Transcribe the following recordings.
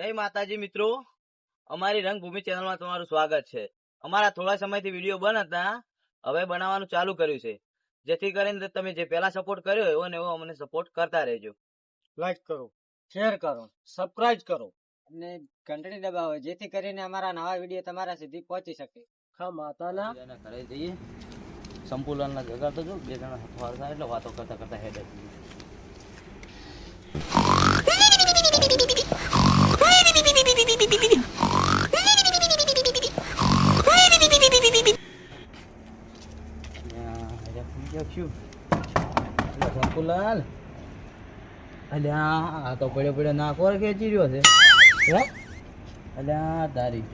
જય માતાજી મિત્રો. અમારી રંગભૂમિ ચેનલમાં તમારું સ્વાગત છે. અમારા થોડા સમયથી વીડિયો બંધ હતા. હવે બનાવવાનું ચાલુ કર્યું છે. જેથી કરીને તમે જે પહેલા સપોર્ટ કર્યો એવો ને એવો અમને સપોર્ટ કરતા રહેજો. લાઈક કરો શેર કરો સબસ્ક્રાઇબ કરો. અને ઘંટડી દબાવો જેથી કરીને અમારા નવા વીડિયો તમારા સુધી પહોંચી શકે. ખા માતાના. ઘરે જઈએ. સંપુલાલના જગા તો જો બે જણા હથવાર થાય એટલે વાતો કરતા કરતા હેડે સંપુલાલ અલ્યા, આ તો પડ્યો પડ્યો નાખો ખેંચી રહ્યો છે. અલ્યા, તારી.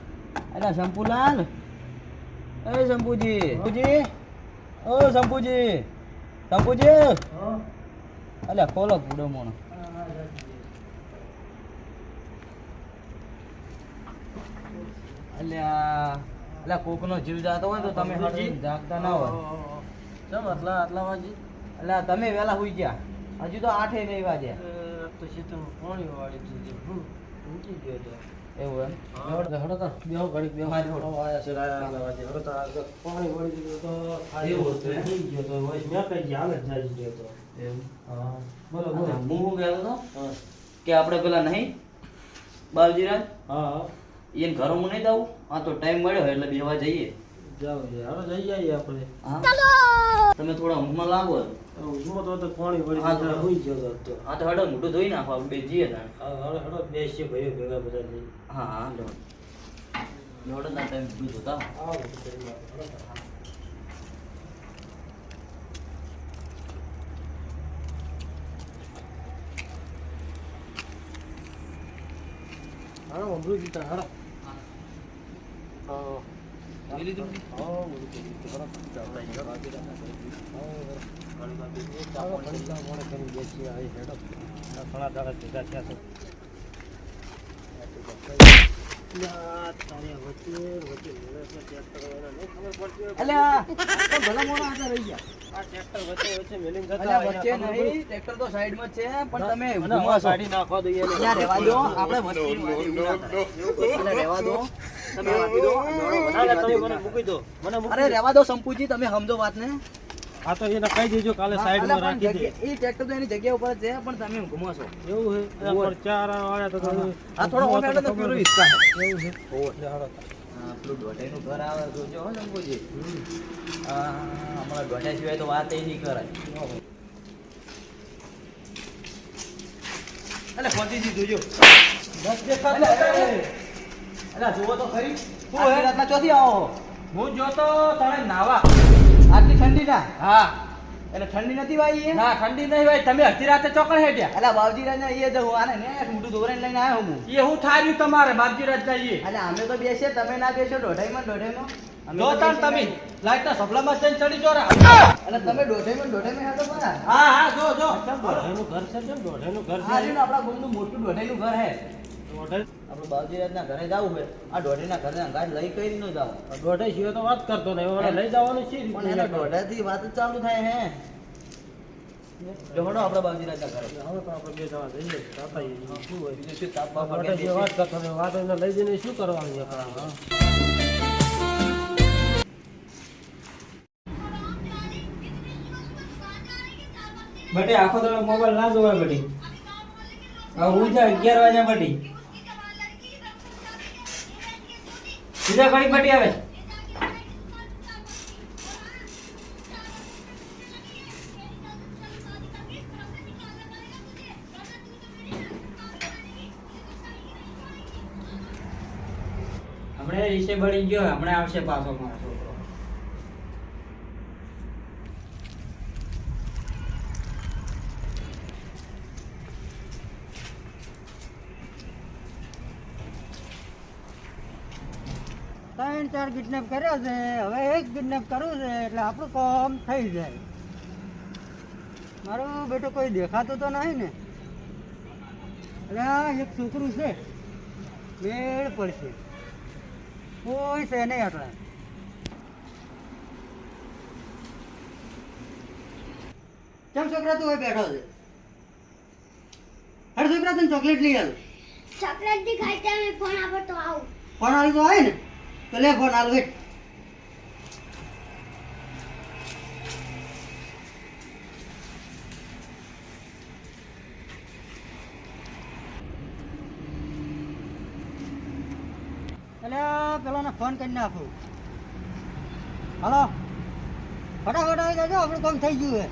અલ્યા શંપુલાલ એ શંપુજી શંપુજી ઓ શંપુજી શંપુજી અલ્યા, ખોલો પૂડો મોણો. અલ્યા અલ્યા, કોકનો જીવ જાતો હોય તો તમે જાગતા ના હોય. ચમ આટલા આટલા અલ્યા તમે વેલા હુઈ ગયા. હજુ તો આઠે નહીં વાગ્યા તો શીતળ પાણી વાળી દીધી હું ઊંચી ગયો તો. એવું એમ? હડો હડો તો બેહો ઘડીક બેહો. હા, આયા છે હડો તો પાણી વાળી દીધું તો એવું હતું થઈ ગયો તો. મેં કઈ ગયા હાલ જ જાજી ગયો તો. એવું? હા. બોલો હું. બોલો. શું કહેતો હતો હા. કે આપણે પેલા નહીં? બાવજીરાજ હા. એને ઘરો હું નહીં દઉં આ તો ટાઈમ મળ્યો એટલે બેવા જઈએ. જાવ હાલો જઈ આવીએ આપણે. હા. તમે થોડા ઊંઘમાં લાગો ઉજમો તો તો પાણી વળી હા, હુઈ ગયો તો હા તો હડો મોટું ધોઈ નાખો આપણે બે જઈએ તાણ. હા હડો હાલો બેસીએ ભાઈઓ ભેગા બધા જઈ હા હા લો. લોડો ના ટાઈમ હા ધોતા. આવો. હાલો અમૃત જીતા હાલો. હા. ઘણા દાડા ભેગા થયા છે. યા, તારે વચ્ચે વચ્ચે મેળે છે, tractor વાળા નહીં ખબર પડતી હોય. અલ્યા તો ભલા મોણા આગળ રહી ગયા આ tractor વચ્ચે વચ્ચે મેલીને જતા અલ્યા હોય, વચ્ચે ખબર નહીં ટ્રેક્ટર તો સાઈડમાં જ છે પણ તમે અને ઊભું હવા હશો. કાઢી નાખવા દઈએ એને. અલ્યા રહેવા દો અરે દો. દો સંપુજી તમે સમજો વાત ને આ તો એને કહી દેજો કાલે સાઈડમાં અલ્યા, રાખી દે જગ્યા- ટ્રેક્ટર તો એની જગ્યા ઉપર છે પણ તમે ઘૂમો છો એવું છે ઓય. પણ તો તમે આ થોડો ઓમેડો તો ખબર પેલું નહીં. હિસકા છે. એવું છે એટલે હાલો. હા, પેલું ઘર આવે જોજો હો શંભુજી. હમણાં દોઢાઈ સિવાય તો વાત નહીં કરાય અલે ફોતીજી જોજો બસ દેખાતું અલે, જુઓ તો ખરી. હે? રાતના ચોથી આવો હું. જોતો તને નાવા. આટલી ઠંડી ના? હા. એટલે ઠંડી નથી ભાઈ ના ઠંડી નહીં ભાઈ તમે અડધી રાતે ચોકડ હેઠ્યા. અલા બાવજી રાજા એ જવું. આને ને મોટું ધોરણ લઈને આવ્યો હું. એ હું થાર્યું તમારે બાપજી ના એ અલે અમે તો બેસીએ તમે ના બેસો દોઢાઈમાં ને દોઢાઈમાં. જો તાન તમે. લાઈટના સભલામાં જઈને ચડી જોરા અલે તમે દોઢાઈમાં ને દોઢાઈમાં હેડો ખરા? હા હા જો જો. દોઢાઈનું ઘર છે દોઢાઈનું ઘર આ આપણા ગામનું મોટું દોઢાઈનું ઘર હે. દોઢાઈ આપણે બાવજીરાજના ઘરે જવું હોય આ દોઢીના ઘરે ગાડી લઈ કઈ ન જાવ દોઢાઈ સિવાય તો વાત કરતો નહીં. હવે લઈ જવાનું છે. પણ એના દોઢાથી વાત ચાલુ થાય હે. જોડો આપણે બાવજીરાજના ઘરે. હવે તો આપણે બે જણા જઈએ. જાતા શું હોય? બીજું શું? તાપ બાપ વાત કરતો વાત એને લઈ જઈને શું કરવાનું આપણે? બટે આખો તમે મોબાઈલ ના જોવાય બટી. હવે હું જા અગિયાર વાગ્યા બટી. બીજા ઘડી બટી આવે. હમણે રીસે બળી ગયો હમણે આવશે પાછો મારો છોકરો ત્રણ ચાર કિડનેપ કર્યો છે હવે એક કિડનેપ કરવું છે એટલે આપણું કામ થઈ જાય. મારો બેટો કોઈ દેખાતો તો નહીં ને. એટલે આ એક છોકરું છે મેળ પડશે. કોઈ છે નહીં આટલા. કેમ છોકરા તું બેઠો છે? હર છોકરા તને ચોકલેટ લઈ આવ્યો ચોકલેટ દી ખાઈ ફોન આપો તો આવું. ફોન હાલ તો હોય ને? તો લે ફોન હાલ વેટ. એટલે પેલાને ફોન કરી નાખું. હલો? ફટાફટ આવી જજો, આપણું કામ થઈ ગયું છે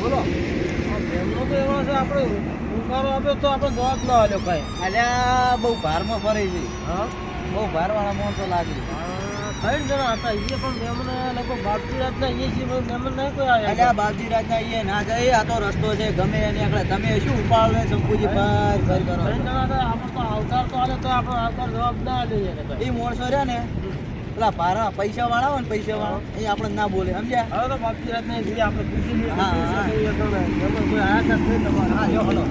બોલો એમનો તો એવો છે આપણે ઉકારો આપ્યો તો આપણે જવાબ ના આલ્યો કઈ. અલ્યા બહુ ભારમાં ફરે છે હા? બહુ ભાર વાળા માણસો લાગે ત્રણ જણા હતા. એ પણ લગભગ બાપજી રાતના એ છે કોઈ આવ્યા અલ્યા બાપજી રાજના ઈએ ના જાય આ તો રસ્તો છે ગમે એની આગળ તમે શું ઉપાડ લે શંકુજી પર ફર કરો. ત્રણ જણા હતા આપણે તો અવતાર તો આલે તો આપણો આવતાર જવાબ ના એને એ માણસો રહ્યા ને પેલા ભારા પૈસા વાળા હોય ને પૈસા વાળા એ આપણે ના બોલે સમજ્યા? હવે તો બાપજી રાતના આપણે પૂછી હા, હા. ને. હા જો હલો.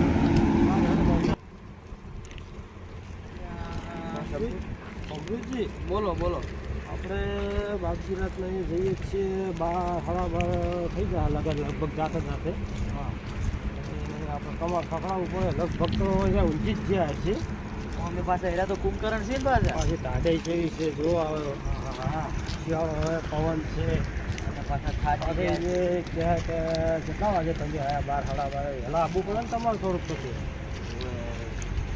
અમૃતજી બોલો બોલો. આપણે બાપજી રાતના અહીં જઈએ છીએ બા હળા બાર થઈ જાય લગન લગભગ જાતે જાતે. હા. આપણે કમર પકડાવવું પડે લગભગ તો અહીંયા ઊંચી જ ગયા છે અમે પાસે એરા તો કુંભકરણ છે ને પાછા? ટાઢાઈ કેવી છે જો આવે. હા હવે પવન છે. ગયા. કેટલા વાગે તમે આયા બાર સાડા બાર હેલા આપવું પડે ને તમારે થોડુંક પછી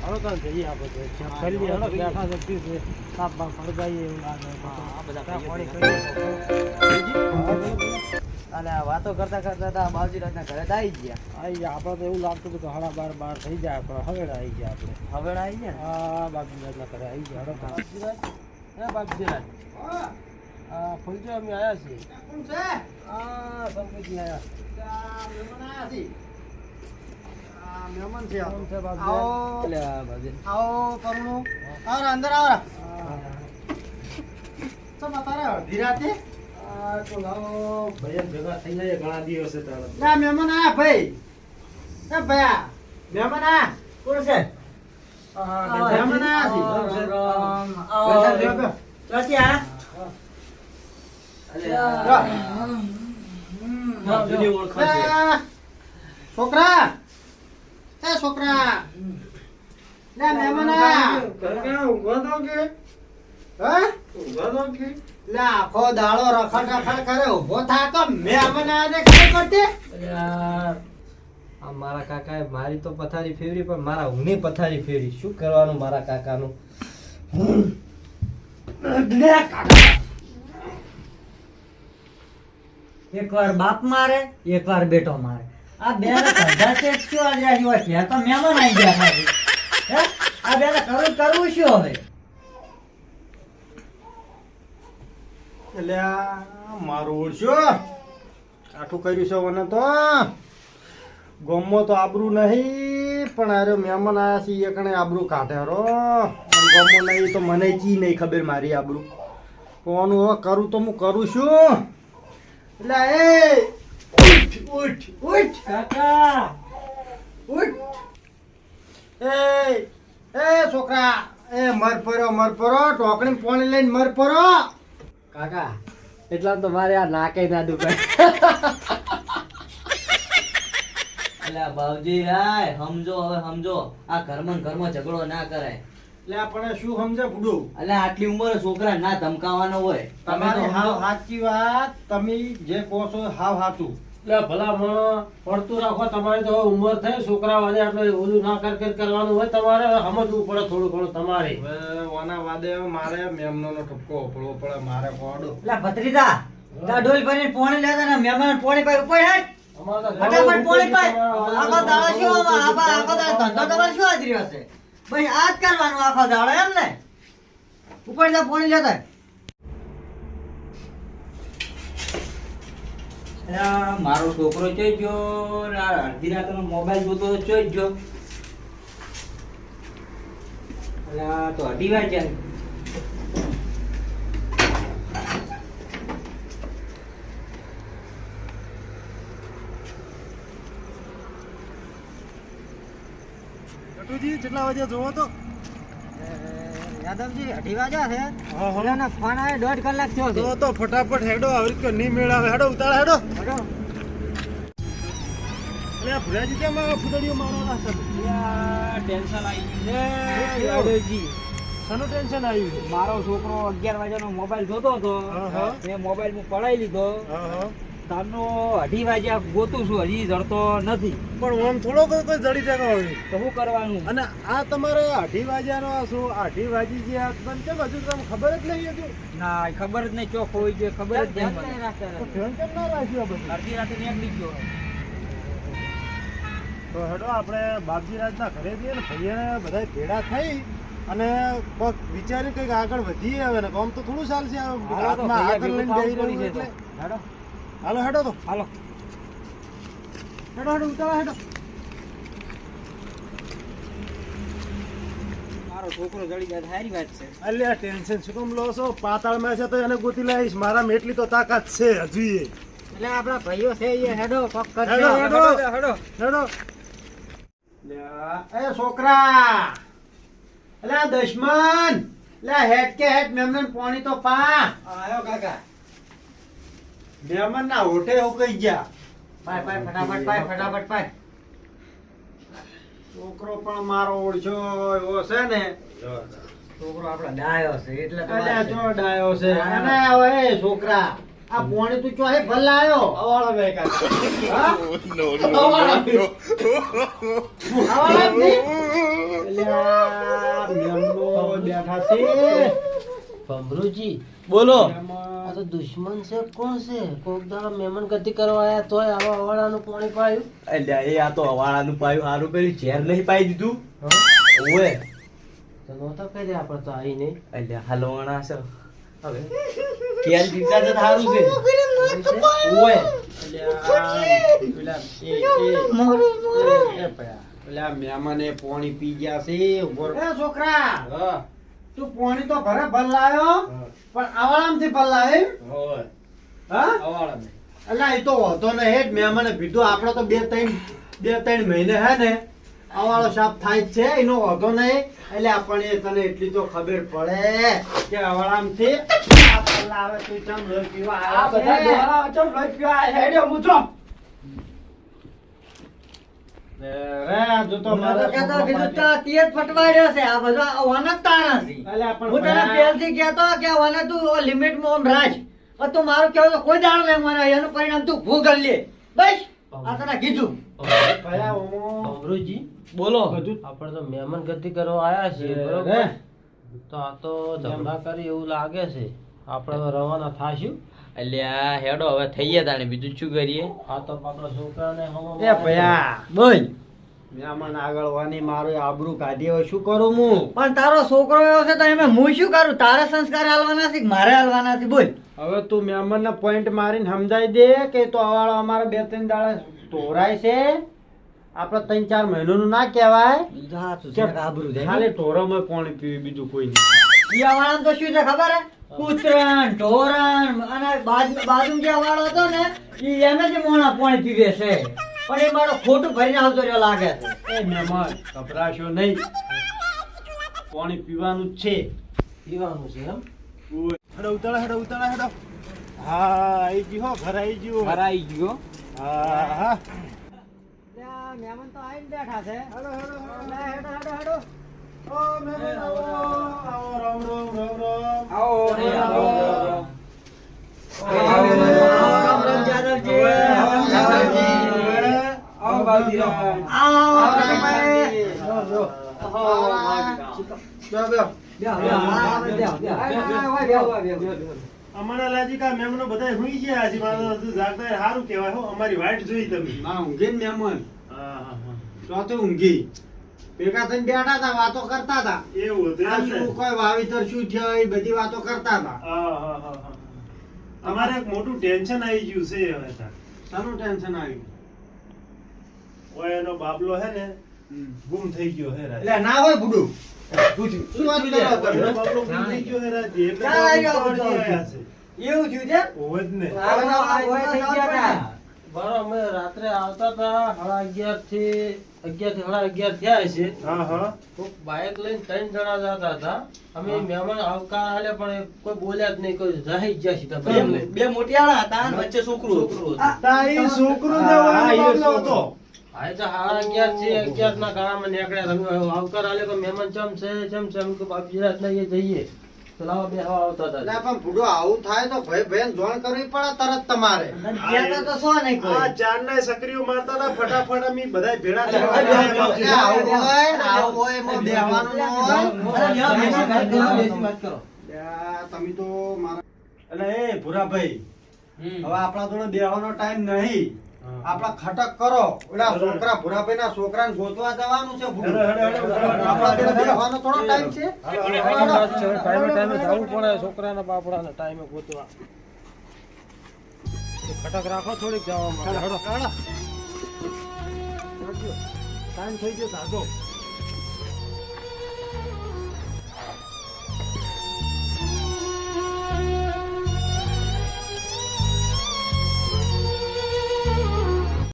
હવે તો આપણે સાપ બાપ સળગાઈએ એવું લાગે આ આ વાતો કરતા કરતા તા બાપજી રાજના ઘરે તો આવી ગયા આઈ ગયા આપણે તો એવું લાગતું હતું કે સાડા બાર બાર થઈ જાય પણ હવે આવી ગયા આપણે હવે આવી ગયા હા બાપજીરાજના ઘરે આવી ગયા હેડો બાપજીરાજ હે બાપજીરાજ હા ફૂલજો અમે આવ્યા છીએ હા સંપતિ આવ્યા આ મહેમાન છે? આવો આવો કરુણું આવો અંદર આવો ચમ તારે અડધી રાતે આ એ ભયા મહેમાન આયા કોણ છે મહેમાન ચોથી આ બાપજીની ઓળખાણ છે. છોકરા એ છોકરા લે હે લે આખો દાડો રખડ રખડ કરે ઊભો થા તો મહેમાન આયા ને ખબર કરતે યાર આ મારા કાકાએ મારી તો પથારી ફેરવી પણ મારા ઊંઘની પથારી ફેરવી. શું કરવાનું મારા કાકાનું? એકવાર બાપ મારે એકવાર બેટો મારે. આ બે આ છે? તો મહેમાન આવી ગયા ખાલી. હે? આ બે કરવું આઠું કર્યું મને તો આબરું નહીં, પણ અરે મહેમાન આવ્યા છે એ કણે આબરું કાઢે રો ગમો નહીં તો મને ચી નહીં ખબર મારી આબરું કોનું હવે કરું તો હું કરું છું એટલે એ ઉઠ ઉઠ. ઉઠ કાકા. ઉઠ. એ એ છોકરા એ મર પરો મર પરો ટોકણી પોણી લઈને મર પરો કાકા એટલા તો મારે આ નાકે ના દુખે અલ્યા ભાવજી હાય સમજો હવે સમજો આ ઘરમાં ઘરમાં ઝઘડો ના કરાય. એટલે આપણે શું સમજે ભૂડું? અલ્યા આટલી ઉંમરે છોકરા ના ધમકાવાનો હોય. તમે તો હાવ સાચી વાત તમે જે કહો છો હાવ સાચું. એટલે ભલા મણ પડતું રાખો તમારી તો ઉંમર થઈ છોકરા વાદે ઓલું ના કર કર કરવાનું હોય તમારે સમજવું પડે થોડું ઘણું તમારે. ઓના વાદે મારે મેમનો નો ઠપકો ઉપડવો પડે મારે કોડો એટલે ભત્રીજા તા ભરીને પોણી લેતા ને મહેમાન પોણી ઉપર હેઠ. અમારે તો ફટાફટ પોણી આખો દાડો શું આખો આખો દાડો ધંધો તમારે શું આજ રહ્યો છે ભાઈ આ જ કરવાનું એમ ને? ઉપર ફોન લેતા મારો છોકરો ચોઈ ગયો અડધી રાતનો મોબાઈલ જોતો ચોઈ ગયો. તો અઢી વાગ્યા નટુજી કેટલા વાગે જોવો તો? યાદવજી અઢી વાગ્યા છે. હા. ફોન આવે દોઢ કલાક થયો છે. તો ફટાફટ હેડો આવી રીતે નહીં મેળાવે. હેડો ઉતાળા હેડો. એટલે આ ભુરાજી કેમ આ ફૂદડીઓ મારવાના હતા ટેન્શન આવી? યાદવજી. શાનું ટેન્શન આવ્યું મારો છોકરો અગિયાર વાગ્યાનો મોબાઈલ જોતો હતો. હા. મોબાઈલ હું પડાઈ લીધો. તારનો અઢી વાગ્યા ગોતું છું હજી જડતો નથી. પણ આમ થોડો કોઈ જડી જતો હોય. તો શું કરવાનું? અને આ તમારે અઢી વાગ્યાનો આ શું? અઢી વાગી ગયા પણ કેમ હજુ તમને ખબર જ નહીં હજુ ના ખબર જ નહીં ચોખ હોય છે ખબર જ નહીં ધ્યાન કેમ ના રાખ્યું બધું? અડધી રાતે નીકળી ગયો તો હેડો આપણે બાપજીરાજના ઘરે જઈએ ને ભાઈને બધા ભેડા થઈ અને કોક વિચારી કંઈક આગળ વધીએ હવે ને. આમ તો થોડું ચાલશે આગળ લઈને જઈ રહ્યું છે એટલે. હેડો. હાલો હેડો તો. હાલો. હેડો હેડો ઉતાળા હેડો. મારો છોકરો જડી જાય સારી વાત છે. અલ્યા ટેન્શન શું કામ લો છો? પાતાળમાં છે તો એને ગોતી લાવીશ મારામાં એટલી તો તાકાત છે હજુ એટલે આપણા ભાઈઓ છે એ હેડો કોક હેડો, હેડો. હેડો હેડો. એ છોકરા. એટલે દશમન. એટલે હેડ કે હેડ મેમન પાણી તો પા. આયો કાકા. મેમન ના હોટે ઉકઈ ગયા. પાય પાય ફટાફટ પાય ફટાફટ પાય. છોકરો પણ મારો ઓળશો એવો છે ને. છોકરો આપણો ડાયો છે એટલે તો ડાયો છે. અને હવે છોકરા આ પોણી તું ચોહે ભલાયો? અવાળો બે હા? અવાળા. બે. અવાળા બેઠા છે. ભમરૂજી બોલો. આ તો દુશ્મન છે. કોણ છે? કોક દાડો મહેમાન ગતિ કરવા આયા તોય આવા અવાળાનું પાણી પાયું. એટલે એ આ તો અવાળાનું પાયું. હારું કર્યું ઝેર નહીં પાઈ દીધું. ઓએ તો નહોતા દે આપણે તો આવી નહીં. એટલે હલવાણા છે. હવે કેલ જીવતા તો સારું છે. ઓએ પેલા એ એ એ પયા પેલા મહેમાને પાણી પી ગયા છે છોકરા! હા. તું પોણી તો ઘરે ભલાયો પણ આવાળામથી ભલાય હોય. હા? અલા એ તો હોતો ને હેડ મને પીધું આપણે તો બે ત્રણ બે ત્રણ મહિને હે ને અવાળો સાપ થાય છે એનો હોતો નહીં. એટલે આપણને તને એટલી તો ખબર પડે કે અવાળામથી આ ભલાવે તું ચમ લોહી પીવા આ બધા? દોરા લોહી પીવા હેડ્યો હું છો રે જો તો તો મારા કહેતો છોકરો કીધું પાસે- તો તીએ જ ફટવાડ્યો છે. આ બધા વાના જ તારા છે. અલા પણ હું તને ભયા- પહેલથી કહેતો કે વાના તું લિમિટમાં આમ રાજ. મારું કહેવું તો કોઈ દાણ નહીં મને. એનું પરિણામ તું ભોગવી લે. બસ. આ તને કીધું. બોલો. બધું આપણે તો મહેમાન ગતિ કરવા આયા છીએ બરોબર? તો આ તો ઝઘડા કરી એવું લાગે છે. આપણે તો રવાના થાશું. આ હેડો હવે થઈએ તાણે. બીજું શું કરીએ? આ તો આપણા છોકરાને હમો એ ભયા. બોલ. મહેમાન આગળ વાની મારું આબરૂ કાઢી હવે શું કરું હું? પણ તારો છોકરો એવો છે તો એમાં હું શું કરું? તારા સંસ્કાર હાલવાના છે મારે હાલવાના છે? બોલ. હવે તું મહેમાન ના પોઈન્ટ મારીને સમજાઈ દે કે તો અવાળો અમારે બે ત્રણ દાડા તોરાય છે. આપણે ત્રણ ચાર મહિનાનું ના કહેવાય. આબરૂ ખાલી ઢોરામાં પાણી પીવી બીજું કોઈ નહીં. વાળા તો શું છે ખબર હે? કૂતરણ ઢોરણ અને બાજુ બાજુ જે વાળો હતો ને એ એને જ મોણા પાણી પીવે છે. પણ એ મારો ખોટું ભરીને આવતો રહ્યો લાગે છે. એ મહેમાન ગભરાશો નહીં. પાણી પીવાનું જ છે. પીવાનું છે એમ? હેડો ઉતાળા હેડો ઉતાળા હેડો. હા આવી ગયો આઈ ગયું. ભરાઈ ગયો. હા હા. મહેમાન તો આવીને બેઠા છે. હેડો હેડો હેડો હેડો હેડો. કા મેમનો બધા હુઈ ગયા મારે જાગતા સારું કહેવાય હો. અમારી વાઈટ જોઈ તમે. ના ઊંઘી ને મહેમાન હા હા તો ઊંઘી. ભેગા થઈને બેઠા હતા વાતો કરતા હતા. એવું? શું કોઈ વાવેતર શું થયો એ બધી વાતો કરતા હતા. હા હા હા હા. અમારે એક મોટું ટેન્શન આવી ગયું છે હવે શાનું ટેન્શન આવ્યું ઓય એનો બાબલો હે ને ગુમ થઈ ગયો હે રાજ. એટલે ના હોય શું વાત કરો. એવું થયું છે? હોય થઈ ગયા તા. અમે રાત્રે આવતા હતા સાડા અગિયારથી અગિયારથી સાડા અગિયાર થયા છે તો બાઇક લઈને ત્રણ જણા જતા હતા. અમે મહેમાન આવકાર આલે પણ કોઈ બોલ્યા જ નહીં કોઈ રહી ગયા સીધા બાઇક બે મોટિયાળા હતા અને વચ્ચે છોકરું હતું. હા એ તો સાડા અગિયારથી અગિયાર ના ગાળામાં નીકળ્યા. તમે આવકાર આલે કે મહેમાન ચમ છે ચમ છે? અમે બાપજી રાત ના જઈએ. આવતા હતા પણ ભૂડો આવું થાય તો ભાઈ જોણ કરવી પડે તરત તમારે કહેતા તો શું નહીં કોઈ તમે તો મારા એટલે એ ભૂરાભાઈ હવે આપણા જોડે બેહવાનો ટાઈમ નહીં આપણા ખટક કરો. ઓલા છોકરા ભુરાભાઈ ના છોકરાને ગોતવા જવાનું છે બેહવાનો થોડો ટાઈમ છે. ટાઈમે ટાઈમે જવું પડે છોકરાના બાપડાના ટાઈમે ગોતવા. ખટક રાખો થોડીક જવા માટે ટાઈમ થઈ ગયો સાધો